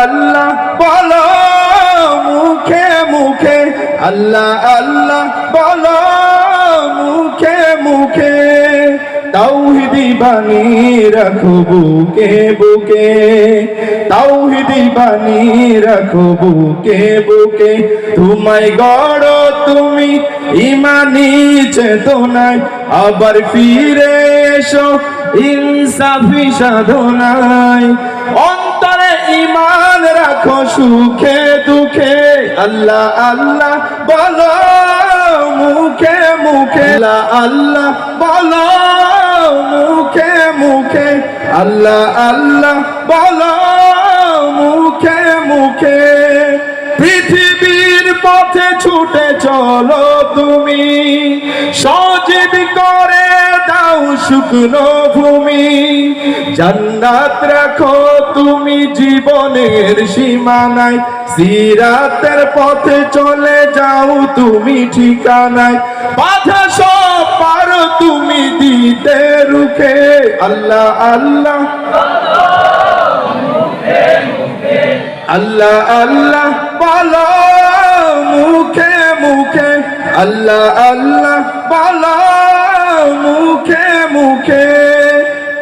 আল্লাহ বলো, মুখে মুখে, আল্লাহ আল্লাহ বলো, মুখে মুখে, তাওহিদি বাণী রাখো বুকে বুকে, তাওহিদি বাণী রাখো বুকে বুকে। তোমায় গড় তুমি ইমানি চেতনায়, আবার ফিরে এসো ইনসাফি সাধনায়। ইমান রাখো সুখে দুঃখে। আল্লাহ আল্লাহ বলো মুখে মুখে। আল্লাহ বলো মুখে মুখে। আল্লাহ আল্লাহ বলো মুখে মুখে। পৃথিবীর পথে ছুটে চলো তুমি। সজীব করে দাও শুকনো ভূমি। জান্নাত রাখো, তুমি জীবনের সীমানায়। সিরাতের পথে চলে যাও, তুমি ঠিকানায়। বাধা সব পারো, তুমি দিতে রুখে। আল্লাহ আল্লাহ। আল্লাহ আল্লাহ। বলো মুখে মুখে। আল্লাহ আল্লাহ। বলো মুখে মুখে।